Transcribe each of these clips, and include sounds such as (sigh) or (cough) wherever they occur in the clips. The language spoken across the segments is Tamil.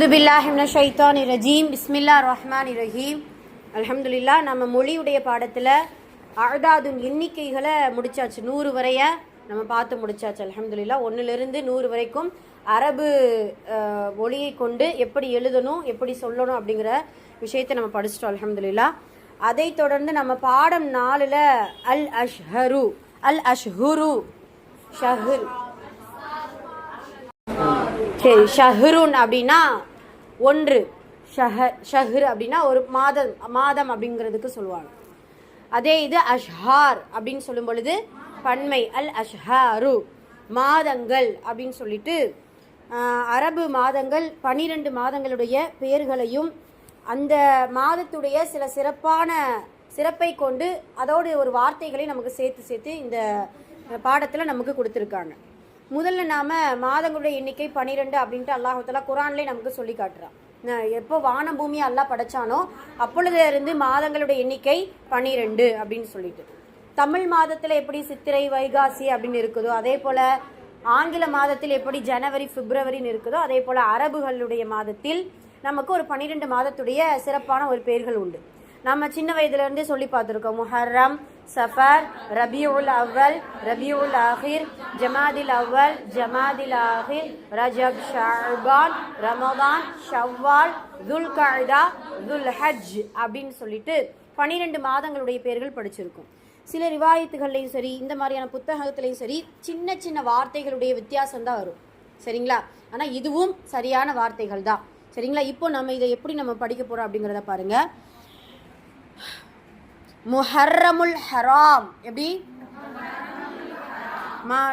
ஷைத்தான் ஷைத்தானி ரஜீம். பிஸ்மில்லா ரஹ்மான் ரஹீம். அலமதுல்லா நம்ம மொழியுடைய பாடத்தில் அழதாதுன் எண்ணிக்கைகளை முடிச்சாச்சு. நூறு வரைய நம்ம பார்த்து முடிச்சாச்சு. அலமதுல்லா ஒன்றுலேருந்து நூறு வரைக்கும் அரபு மொழியை கொண்டு எப்படி எழுதணும் எப்படி சொல்லணும் அப்படிங்கிற விஷயத்தை நம்ம படிச்சிட்டோம். அலமதுல்லா அதைத் தொடர்ந்து நம்ம பாடம் நாலில் அல் அஷ்ஹரு அல் அஷ்ஹுரு ஷஹர் சரி ஷஹ்ருன் அப்படின்னா ஒன்று ஷஹர் ஷஹர் அப்படின்னா ஒரு மாதம் மாதம் அப்படிங்கிறதுக்கு சொல்லுவாங்க. அதே இது அஷ்ஹார் அப்படின்னு சொல்லும் பொழுது பன்மை அல் அஷ்ஹாரு மாதங்கள் அப்படின்னு சொல்லிட்டு அரபு மாதங்கள் பனிரெண்டு மாதங்களுடைய பெயர்களையும் அந்த மாதத்துடைய சில சிறப்பான சிறப்பை கொண்டு அதோடு ஒரு வார்த்தைகளை நமக்கு சேர்த்து சேர்த்து இந்த பாடத்தில் நமக்கு கொடுத்துருக்காங்க. முதல்ல நாம் மாதங்களுடைய எண்ணிக்கை பனிரெண்டு அப்படின்ட்டு அல்லாஹாலா குரான்லேயே நமக்கு சொல்லி காட்டுறான். எப்போ வான பூமி அல்லாஹ் படைச்சானோ அப்பொழுது இருந்து மாதங்களுடைய எண்ணிக்கை பனிரெண்டு அப்படின்னு சொல்லிட்டு. தமிழ் மாதத்தில் எப்படி சித்திரை வைகாசி அப்படின்னு இருக்குதோ அதே போல் ஆங்கில மாதத்தில் எப்படி ஜனவரி பிப்ரவரின்னு இருக்குதோ அதே போல் அரபுகளுடைய மாதத்தில் நமக்கு ஒரு பன்னிரெண்டு மாதத்துடைய சிறப்பான ஒரு பெயர்கள் உண்டு. நம்ம சின்ன வயதுல இருந்தே சொல்லி பார்த்துருக்கோம். முஹர்ரம் சஃபர் ரபியுல் அவ்வல் ரபியுல் ஆஹிர் ஜமாதில் அவ்வல் ஜமாதில் ஆஹிர் ரஜப் ஷாபான் ரமதான் ஷவ்வால் துல் கழ்தா துல் ஹஜ் அப்படின்னு சொல்லிட்டு பன்னிரெண்டு மாதங்களுடைய பெயர்கள் படிச்சிருக்கோம். சில ரிவாயத்துகள்லையும் சரி இந்த மாதிரியான புத்தகத்துலையும் சரி சின்ன சின்ன வார்த்தைகளுடைய வித்தியாசம் தான் வரும். சரிங்களா? ஆனால் இதுவும் சரியான வார்த்தைகள் தான். சரிங்களா? இப்போ நம்ம இதை எப்படி நம்ம படிக்க போகிறோம் அப்படிங்கிறத பாருங்கள் முஹர்ரமுல் ஹராம். எப்படி?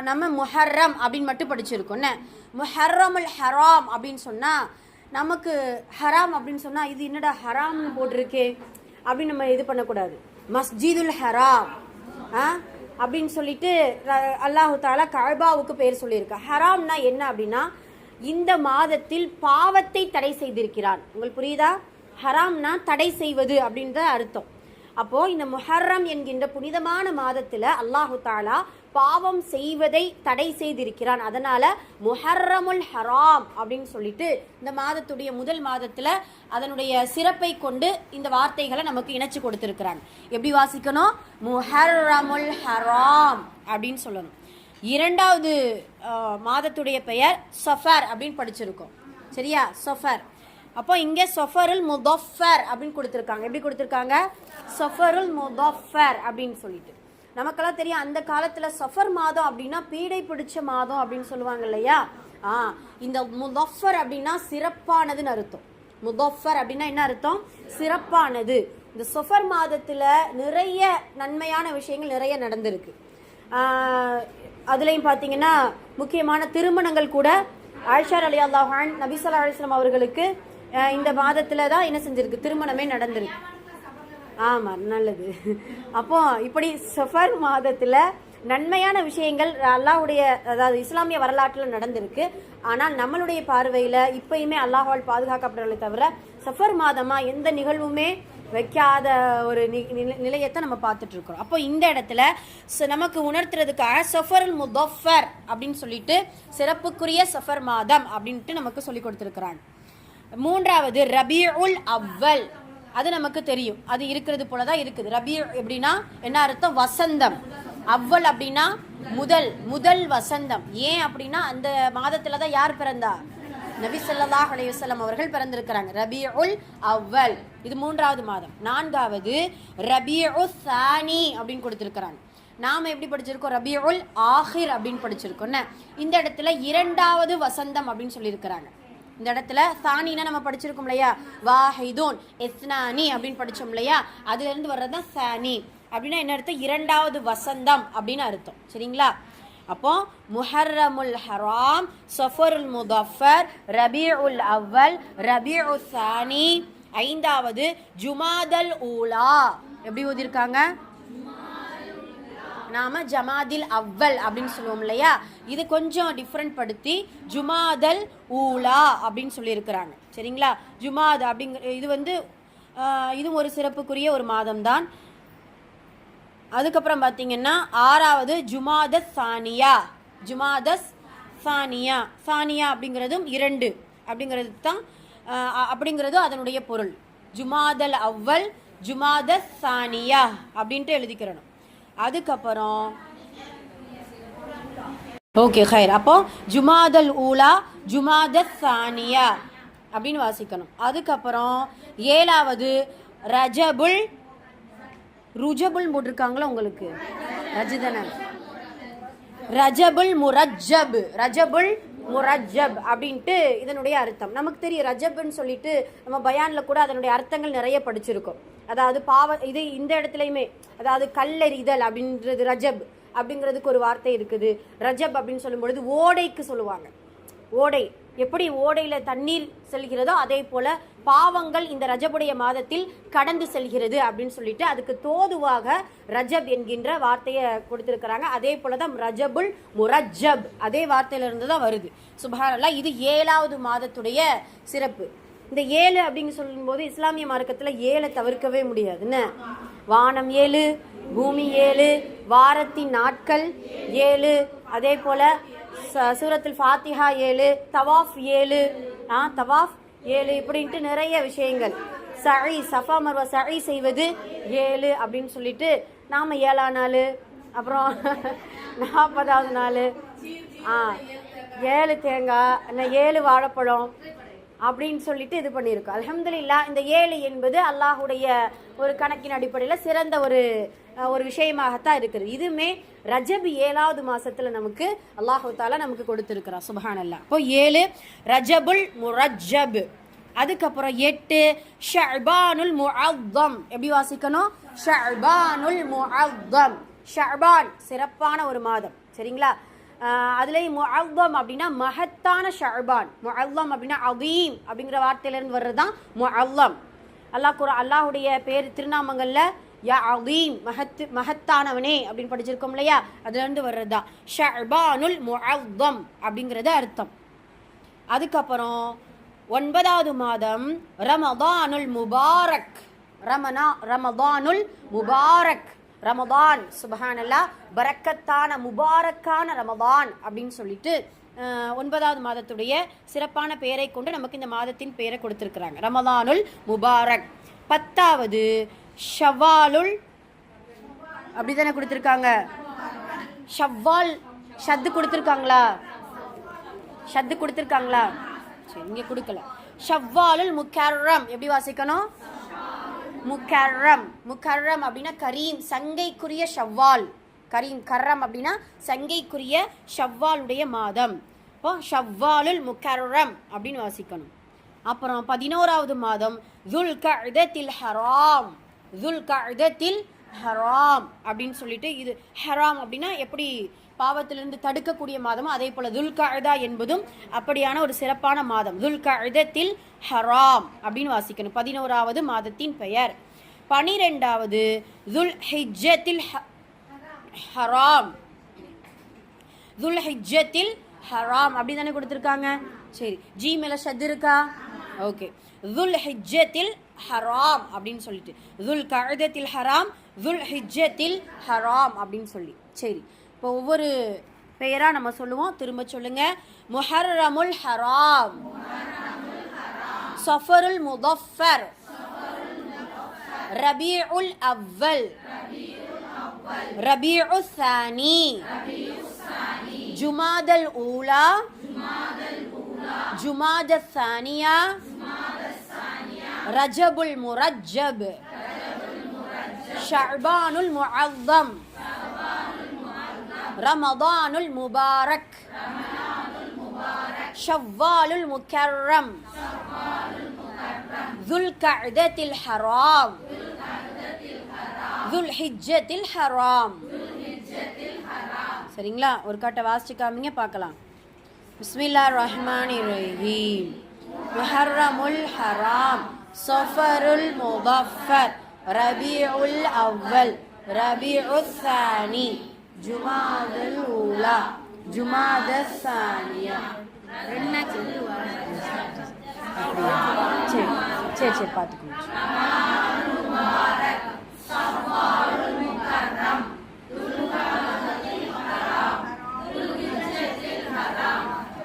நம்ம முஹர்ரம் அப்படின்னு மட்டும் படிச்சிருக்கோம்னு முஹர்ரமுல் ஹராம் அப்படின்னு சொன்னால் நமக்கு ஹராம் அப்படின்னு சொன்னால் இது என்னடா ஹராம்னு போட்டிருக்கே? அப்படின்னு நம்ம இது பண்ணக்கூடாது. மஸ்ஜிதுல் ஹராம். ஆ? அப்படின்னு சொல்லிட்டு அல்லாஹு தாலா கஅபாவுக்கு பேர் சொல்லியிருக்கா. ஹராம்னா என்ன அப்படின்னா இந்த மாதத்தில் பாவத்தை தடை செய்திருக்கிறான். உங்களுக்கு புரியுதா? ஹராம்னா தடை செய்வது அப்படின்ற அர்த்தம். அப்போ இந்த முஹர்ரம் என்கின்ற புனிதமான மாதத்தில் அல்லாஹு தாலா பாவம் செய்வதை தடை செய்திருக்கிறான். அதனால முஹர்ரமுல் ஹராம் அப்படின்னு சொல்லிட்டு இந்த மாதத்துடைய முதல் மாதத்தில் அதனுடைய சிறப்பை கொண்டு இந்த வார்த்தைகளை நமக்கு இணைச்சு கொடுத்துருக்கிறான். எப்படி வாசிக்கணும்? முஹர்ரமுல் ஹராம் அப்படின்னு சொல்லணும். இரண்டாவது மாதத்துடைய பெயர் சஃபர் அப்படின்னு படிச்சிருக்கோம். சரியா? சஃபர். அப்போ இங்கே சொஃபருல் முதஃபர் அப்படின்னு கொடுத்துருக்காங்க. எப்படி கொடுத்துருக்காங்க? சஃபருல் முதஃபர் அப்படின்னு சொல்லிட்டு. நமக்கெல்லாம் தெரியும் அந்த காலத்தில் சஃபர் மாதம் அப்படின்னா பீடை பிடிச்ச மாதம் அப்படின்னு சொல்லுவாங்க இல்லையா? ஆ இந்த முதஃபர் அப்படின்னா சிறப்பானதுன்னு அர்த்தம். முதஃபர் அப்படின்னா என்ன அர்த்தம்? சிறப்பானது. இந்த சஃபர் மாதத்தில் நிறைய நன்மையான விஷயங்கள் நிறைய நடந்திருக்கு. அதுலேயும் பார்த்தீங்கன்னா முக்கியமான திருமணங்கள் கூட. ஆயிஷார் அலி அல்லாஹான் நபிசல்லா அலிஸ்லாம் அவர்களுக்கு இந்த மாதத்துல தான் என்ன செஞ்சிருக்கு? திருமணமே நடந்திருக்கு. ஆமா நல்லது. அப்போ இப்படி சஃபர் மாதத்துல நன்மையான விஷயங்கள் அல்லாஹுடைய அதாவது இஸ்லாமிய வரலாற்றில் நடந்திருக்கு. ஆனால் நம்மளுடைய பார்வையில இப்பயுமே அல்லாஹால் பாதுகாக்கப்படுறதை தவிர சஃபர் மாதமா எந்த நிகழ்வுமே வைக்காத ஒரு நி- நிலை- நிலையத்தை நம்ம பார்த்துட்டு இருக்கிறோம். அப்போ இந்த இடத்துல ச- நமக்கு உணர்த்துறதுக்காக சஃபர் முதஃபர் அப்படின்னு சொல்லிட்டு சிறப்புக்குரிய சஃபர் மாதம் அப்படின்ட்டு நமக்கு சொல்லி கொடுத்துருக்குறாங்க. மூன்றாவது ரபியுல் அவ்வல். அது நமக்கு தெரியும். அது இருக்கிறது போல தான் இருக்குது. ரபி எப்படின்னா என்ன அர்த்தம்? வசந்தம். அவ்வல் அப்படின்னா முதல் முதல் வசந்தம். ஏன் அப்படின்னா அந்த மாதத்துல தான் யார் பிறந்தா? நபி சொல்லாஹ் அலைஹி அவர்கள் பிறந்திருக்கிறாங்க. ரபியுல் அவ்வல். இது மூன்றாவது மாதம். நான்காவது ரபியு சானி அப்படின்னு கொடுத்துருக்குறாங்க. நாம் எப்படி படிச்சிருக்கோம்? ரபியுல் ஆஹிர் அப்படின்னு படிச்சிருக்கோம். இந்த இடத்துல இரண்டாவது வசந்தம் அப்படின்னு சொல்லியிருக்கிறாங்க. இந்த இடத்துல சானினா நம்ம படிச்சிருக்கோம் இல்லையா? வாஹிதூன் எஸ்னானி அப்படின்னு படிச்சோம் இல்லையா? அதுல இருந்து வர்றதுதான் சானி. அப்படின்னா என்ன அர்த்தம்? இரண்டாவது வசந்தம் அப்படின்னு அர்த்தம். சரிங்களா? அப்போ முஹர்ரமுல் ஹராம் சஃபருல் முதஃபர் ரபியுல் அவ்வல் ரபி சானி ஐந்தாவது ஜுமாதல் ஊலா. எப்படி ஓதிருக்காங்க? நாம ஜமாதில் அவ்வல் அப்படின்னு சொல்லுவோம் இல்லையா? இது கொஞ்சம் டிஃப்ரெண்ட் படுத்தி ஜுமாதல் ஊலா அப்படின்னு சொல்லியிருக்கிறாங்க. சரிங்களா? ஜுமாத் அப்படிங்கிற இது வந்து இதுவும் ஒரு சிறப்புக்குரிய ஒரு மாதம்தான். அதுக்கப்புறம் பார்த்தீங்கன்னா ஆறாவது ஜுமாதஸ் சானியா. ஜுமாதஸ் சானியா. சானியா அப்படிங்கிறதும் இரண்டு. அப்படிங்கிறது தான் அப்படிங்கிறதும் அதனுடைய பொருள். ஜுமாதல் அவ்வல் ஜுமாத சானியா அப்படின்ட்டு எழுதிக்கிறணும். அதுக்கப்புறம் ஓகே ஹைர் அப்போ ஜுமாதல் ஊலா ஜுமாத சானியா அப்படின்னு வாசிக்கணும். அதுக்கப்புறம் ஏழாவது ரஜபுல் ருஜபுல் போட்டிருக்காங்களா உங்களுக்கு? ரஜிதன ரஜபுல் முரஜப் ரஜபுல் முரஜப் அப்படின்ட்டு இதனுடைய அர்த்தம். நமக்கு தெரியும் ரஜப்னு சொல்லிட்டு நம்ம பயானில் கூட அதனுடைய அர்த்தங்கள் நிறைய படிச்சிருக்கோம். அதாவது பாவ இது இந்த இடத்துலையுமே அதாவது கல்லெறிதல் அப்படின்றது ரஜப் அப்படிங்கிறதுக்கு ஒரு வார்த்தை இருக்குது. ரஜப் அப்படின்னு சொல்லும் பொழுது ஓடைக்கு சொல்லுவாங்க. ஓடை எப்படி ஓடையில் தண்ணீர் செல்கிறதோ அதே போல பாவங்கள் இந்த ரஜபுடைய மாதத்தில் கடந்து செல்கிறது அப்படின்னு சொல்லிட்டு அதுக்கு தோதுவாக ரஜப் என்கின்ற வார்த்தையை கொடுத்துருக்கிறாங்க. அதே போலதான் ரஜபுல் முரஜப் அதே வார்த்தையிலிருந்து தான் வருது. சுபஹானல்லா இது ஏழாவது மாதத்துடைய சிறப்பு. இந்த ஏழு அப்படின்னு சொல்லும்போது இஸ்லாமிய மார்க்கத்தில் ஏழை தவிர்க்கவே முடியாது. என்ன? வானம் ஏழு பூமி ஏழு வாரத்தின் நாட்கள் ஏழு அதே போல ச- ஃபாத்திஹா ஏழு தவாஃப் ஏழு. ஆ தவாஃப் ஏழு இப்படின்ட்டு நிறைய விஷயங்கள். சழி சஃபா மர்வா சழி செய்வது ஏழு அப்படின்னு சொல்லிட்டு நாம ஏழா நாள் அப்புறம் (laughs) நாற்பதாவது நாள். ஆ ஏழு தேங்காய் என்ன ஏழு வாழைப்பழம். அப்படின்னு சொல்லிட்டு இது பண்ணியிருக்கோம் அல்ஹம்துலில்லா இந்த ஏழு என்பது அல்லாஹுடைய ஒரு கணக்கின் அடிப்படையில் சிறந்த ஒரு ஒரு விஷயமாகத்தான் இருக்குது. இதுவுமே ரஜபு ஏழாவது மாசத்துல நமக்கு அல்லாஹு தாலா நமக்கு கொடுத்துருக்கிறான் சுபஹான் அல்லா இப்போ ஏழு ரஜபுல் முரஜப் அதுக்கப்புறம் எட்டு ஷர்பானுல் முஅத்தம் எப்படி வாசிக்கணும்? ஷர்பானுல் முஅத்தம் ஷர்பான் சிறப்பான ஒரு மாதம். சரிங்களா? அதுலேயும் முஅல்லம் அப்படின்னா மகத்தான ஷர்பான் முஅல்லம் அப்படின்னா அவீம் அப்படிங்கிற வார்த்தையிலேருந்து வர்றது தான் முஅல்லம் அல்லாஹ் குரா அல்லாஹுடைய பேர் திருநாமங்களில் யா அவீம் மகத்து மகத்தானவனே அப்படின்னு படிச்சிருக்கோம் இல்லையா? அதுலேருந்து வர்றது தான் ஷர்பானுல் முஅல்லம் அப்படிங்கிறது அர்த்தம். அதுக்கப்புறம் ஒன்பதாவது மாதம் ரமதானுல் முபாரக். ரமனா ரமதானுல் முபாரக். ரமபான் சுபஹானல்லா பரக்கத்தான முபாரக்கான ரமபான் அப்படின்னு சொல்லிட்டு ஒன்பதாவது மாதத்துடைய சிறப்பான பெயரை கொண்டு நமக்கு இந்த மாதத்தின் பெயரை கொடுத்துருக்குறாங்க. ரமதானுல் முபாரக். பத்தாவது ஷவாலுல் அப்படிதானே கொடுத்துருக்காங்க? ஷவ்வால் ஷத்து கொடுத்துருக்காங்களா? ஷத்து கொடுத்துருக்காங்களா? சரி இங்கே கொடுக்கல. ஷவ்வாலுல் முக்கரம் எப்படி வாசிக்கணும்? முக்கர்ரம் முக்கர்ரம் அப்படின்னா கரீம் சங்கைக்குரிய ஷவ்வால். கரீம் கர்ரம் அப்படின்னா சங்கைக்குரிய ஷவ்வாலுடைய மாதம். இப்போ ஷவ்வாலுல் முக்கர்ரம் அப்படின்னு வாசிக்கணும். அப்புறம் பதினோராவது மாதம் துல் கஅதத்தில் ஹராம். துல் கஅதத்தில் ஹராம் அப்படின்னு சொல்லிட்டு இது ஹராம் அப்படின்னா எப்படி பாவத்திலிருந்து தடுக்கக்கூடிய மாதமும் அதே போல துல் என்பதும் அப்படியான ஒரு சிறப்பான மாதம். துல்கர்தத்தில் ஹராம் அப்படின்னு வாசிக்கணும். பதினோராவது மாதத்தின் பெயர். பனிரெண்டாவது துல் ஹிஜத்தில் ஹ- ஹராம். துல் ஹிஜத்தில் ஹராம் அப்படி தானே கொடுத்துருக்காங்க? சரி ஜி மேல ஷத் இருக்கா? ஓகே. துல் ஹிஜத்தில் ஹராம் அப்படின்னு சொல்லிட்டு. துல் கழுதத்தில் ஹராம் துல் ஹிஜத்தில் ஹராம் அப்படின்னு சொல்லி. சரி இப்போ ஒவ்வொரு பெயரா நம்ம சொல்லுவோம் திரும்ப சொல்லுங்க முஹர்ரமுல் ஹராம் சஃபருல் முதஃபர் ரபீஉல் அவ்வல் ربيع الثاني جماد الأولى جماد الثانية رجب المرجب شعبان المعظم رمضان المبارك شوال المكرم ذو القعدة الحرام துல் ஹிஜ்ஜத்தில் ஹராம் சரிங்களா ஒரு காட்டை வாசிச்சு காமிங்க பார்க்கலாம் பிஸ்மில்லா ரஹ்மானி ரஹீம் முஹர்ரமுல் ஹராம் சஃபருல் முபஃபர் ரபியுல் அவ்வல் ரபியுல் சானி ஜுமாதுல் ஊலா ஜுமாத சானியா அப்படியா? சரி சரி சரி பார்த்துக்கோங்க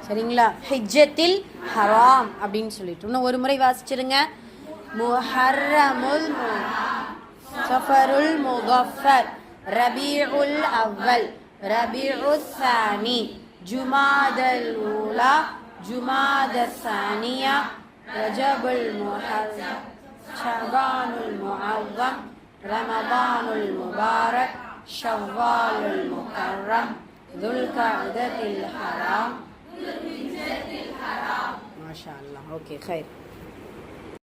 சரிங்களா? ஹிஜ்ஜத்தில் ஹராம் அப்படின்னு சொல்லிட்டு. இன்னும் ஒரு முறை வாசிச்சிருங்க. முஹர்ரமுல் மு- சஃபருல் முகஃபர். ربيع الأول ربيع الثاني جماد الأولى جماد الثانية رجب المحرم شعبان المعظم رمضان المبارك شوال المكرم ذو القعدة الحرام. ما شاء الله. أوكي خير.